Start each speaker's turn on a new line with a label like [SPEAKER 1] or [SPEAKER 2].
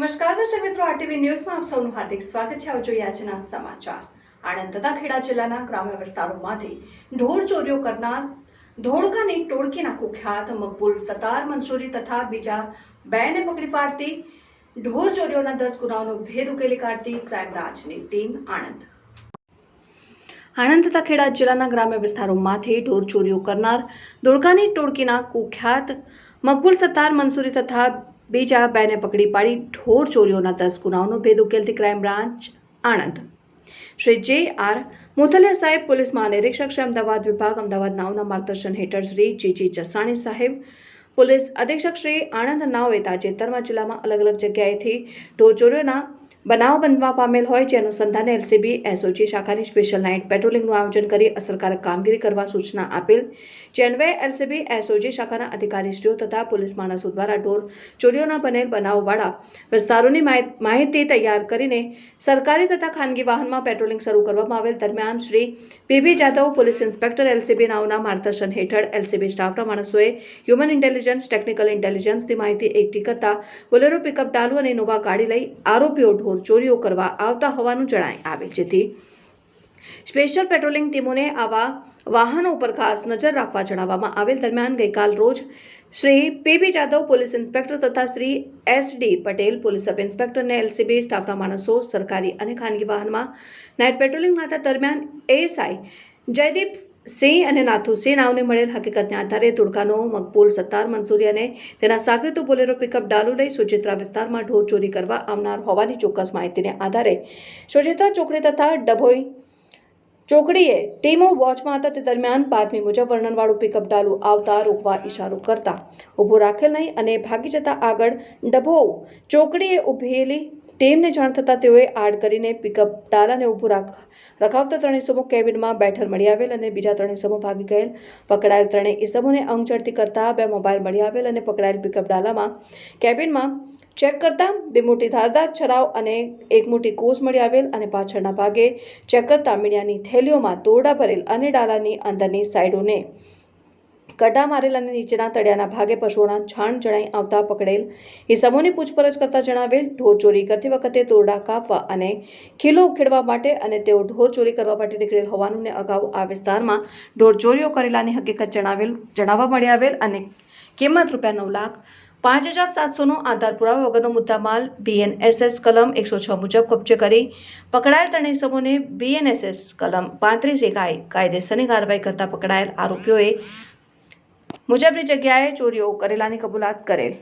[SPEAKER 1] નમસ્કાર દર્શક મિત્રો આરટીવી ન્યૂઝમાં આપ સૌનું હાર્દિક સ્વાગત છે. જોઈ આજના સમાચાર. આણંદ તથા ખેડા જિલ્લાના ગ્રામ્ય વિસ્તારોમાંથી ઢોર ચોરીઓ કરનાર ધોળકાની ટોળકીના કુખ્યાત મકબૂલ સતાર મંસૂરી તથા બીજા બેને પકડી પાડતી ઢોર ચોરીઓના દસ ગુનાઓનો ભેદ ઉકેલી કાઢતી ક્રાઇમ બ્રાન્ચની ટીમ આણંદ. આણંદ તથા ખેડા જિલ્લાના ગ્રામ્ય વિસ્તારોમાંથી ઢોર ચોરીઓ કરનાર ધોળકાની ટોળકીના કુખ્યાત મકબૂલ સત્તાર મંસૂરી તથા બીજા બેને પકડી પાડી ઢોર ચોરીઓના દસ ગુનાઓનો ભેદ ઉકેલતી crime branch Anand. Shri J R Mothaliya સાહેબ, પોલીસ મહાનિરીક્ષક શ્રી અમદાવાદ વિભાગ, અમદાવાદ નાવના માર્ગદર્શન હેઠળ શ્રી જી જી જસાણી સાહેબ, પોલીસ અધિક્ષક શ્રી આણંદ નાવે તાજેતરમાં જિલ્લામાં અલગ અલગ જગ્યાએથી ઢોર ચોરીઓના બનાવ બનવા પામેલ હોય જે અનુસંધાને એલસીબી, એસઓજી શાખાની સ્પેશિયલ નાઇટ પેટ્રોલિંગનું આયોજન કરી અસરકારક કામગીરી કરવા સૂચના આપેલ. જે એલસીબી, એસઓજી શાખાના અધિકારીશ્રીઓ તથા પોલીસ માણસો દ્વારા ઢોર ચોરીઓના બનેલ બનાવવાળા વિસ્તારોની માહિ- માહિતી તૈયાર કરીને સરકારી તથા ખાનગી વાહનમાં પેટ્રોલિંગ શરૂ કરવામાં આવેલ. દરમિયાન Shri PB Jadav police inspector, LCB નાવના માર્ગદર્શન હેઠળ એલસીબી સ્ટાફના માણસોએ હ્યુમન ઇન્ટેલિજન્સ, ટેકનિકલ ઇન્ટેલિજન્સની માહિતી એકઠી કરતા બોલેરો પિકઅપ ડાલુ અને ઇનોવા ગાડી લઈ આરોપીઓ ઢોર ચોરીઓ કરવા આવતા હોવાનું જણાય આવે. જેથી સ્પેશિયલ પેટ્રોલિંગ ટીમોને આવા વાહનો ઉપર ખાસ નજર રાખવા જણાવવામાં આવેલ. દરમિયાન ગઈકાલ રોજ Shri PB Jadav police inspector તથા Shri S D Patel police sub ઇન્સ્પેક્ટરને LCB સ્ટાફના માણસો સરકારી અને ખાનગી વાહનમાં નાઇટ પેટ્રોલિંગ માતા દરમિયાન એએસઆઈ જયદીપ સિંહ અને નાથુ સિંહ નાવને મળેલ હકીકતને આધારે ધોળકાનો મકબૂલ સત્તાર મંસૂરી અને તેના સાગરીતો બોલેરો પિકઅપ ડાલુ લઈ સુચિત્રા વિસ્તારમાં ઢોર ચોરી કરવા આવનાર હોવાની ચોક્કસ માહિતીને આધારે સુચિત્રા ચોકડી તથા ડભોઈ ચોકડીએ ટીમો વોચમાં હતા. તે દરમિયાન બાતમી મુજબ વર્ણનવાળું પિકઅપ ડાલુ આવતા રોકવા ઇશારો કરતા. ઊભો રાખેલ નહીં અને ભાગી જતા આગળ ડભો ચોકડીએ ઊભેલી ટીમને જાણ થતાં તેઓએ આડ કરીને પિકઅપ ડાલાને ઊભું રાખ, રખાવતા ત્રણેય સમૂહ કેબિનમાં બેઠર મળી આવેલ અને બીજા ત્રણેય ઇસમો ભાગી ગયેલ. પકડાયેલ ત્રણેય ઇસમોને અંગ ઝડતી કરતા બે મોબાઈલ મળી આવેલ અને પકડાયેલ પિકઅપ ડાલામાં કેબિનમાં ચેક કરતાં બે મોટી ધારદાર છરાવ અને એક મોટી કોસ મળી આવેલ અને પાછળના ભાગે ચેક કરતાં મીડિયાની થેલીઓમાં દોરડા ભરેલ અને ડાલાની અંદરની સાઈડોને કડા મારેલ અને નીચેના તળિયાના ભાગે પશુઓના છાણ જણાઈ આવતા પકડેલ એ સમૂહની પૂછપરછ કરતા જણાવેલ ઢોર ચોરી કરતી વખતે દોરડા કાપવા અને ખીલો ઉખેડવા માટે અને તેઓ ઢોર ચોરી કરવા માટે નીકળેલ હોવાનું ને અગાઉ આ વિસ્તારમાં ઢોર ચોરીઓ કરેલાની હકીકત જણાવેલ, જણાવવા મળી આવેલ અને કિંમત રૂપિયા નવ લાખ પાંચ હજાર સાતસોનો આધાર પુરાવા વગરનો મુદ્દામાલ બીએનએસએસ કલમ એકસો છ મુજબ કબજે કરી પકડાયેલ ત્રણેય સમૂહને બીએનએસએસ કલમ પાંત્રીસ એકાઈ કાયદેસરની કાર્યવાહી કરતા પકડાયેલ આરોપીઓએ મુજબની જગ્યાએ ચોરીઓ કરેલાની કબૂલાત કરેલ.